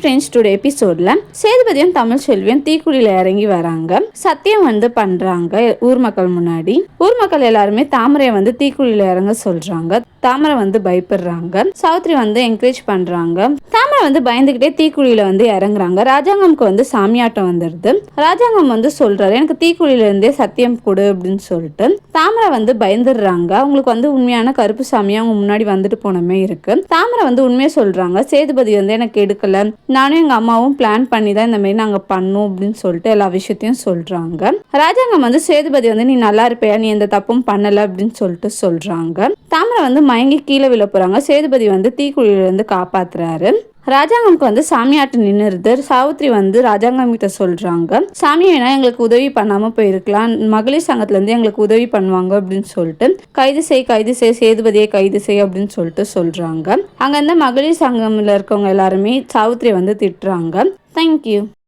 Friends today எபிசோட்ல சேதுபதியும் தமிழ் செல்வியும் தீக்குழியில இறங்கி வராங்க. சத்தியம் வந்து பண்றாங்க ஊர் மக்கள் முன்னாடி. ஊர் மக்கள் எல்லாருமே தாமரையை வந்து தீக்குழியில இறங்க சொல்றாங்க. தாமரை வந்து பயப்படுறாங்க. சாவித்ரி வந்து என்கரேஜ் பண்றாங்க. தாமரை வந்து பயந்துகிட்டே தீக்குழியில வந்து இறங்குறாங்க. ராஜாங்கம்க்கு வந்து சாமியாட்டம் வந்துடுது. ராஜாங்கம் வந்து சொல்றாரு எனக்கு தீக்குழியில இருந்தே சத்தியம் கொடு அப்படின்னு சொல்லிட்டு. தாமரை வந்து பயந்துடுறாங்க. அவங்களுக்கு வந்து உண்மையான கருப்பு சாமி அவங்க முன்னாடி வந்துட்டு போனமே இருக்கு. தாமரை வந்து உண்மையை சொல்றாங்க. சேதுபதி வந்து எனக்கு எடுக்கல. நானும் எங்க அம்மாவும் பிளான் பண்ணி தான் இந்த மாதிரி நாங்க பண்ணோம் அப்படின்னு சொல்லிட்டு எல்லா விஷயத்தையும் சொல்றாங்க. ராஜாங்கம் வந்து சேதுபதி வந்து நீ நல்லா இருப்பியா? நீ எந்த தப்பும் பண்ணல அப்படின்னு சொல்லிட்டு சொல்றாங்க. தாமரை வந்து மயங்கி கீழே விழ போறாங்க. சேதுபதி வந்து தீக்குழியிலிருந்து காப்பாத்துறாரு. ராஜாங்கம்க்கு வந்து சாமியாட்டு நின்றுருது சாவித்ரி வந்து ராஜாங்கம் கிட்ட சொல்றாங்க. சாமி வேணா எங்களுக்கு உதவி பண்ணாம போயிருக்கலாம். மகளிர் சங்கத்துல இருந்து எங்களுக்கு உதவி பண்ணுவாங்க அப்படின்னு சொல்லிட்டு கைது செய் கைது செய் சேதுபதியை கைது செய் அப்படின்னு சொல்லிட்டு சொல்றாங்க. அங்க இருந்த மகளிர் சங்கம்ல இருக்கவங்க எல்லாருமே சாவித்ரி வந்து திட்டுறாங்க. தேங்க்யூ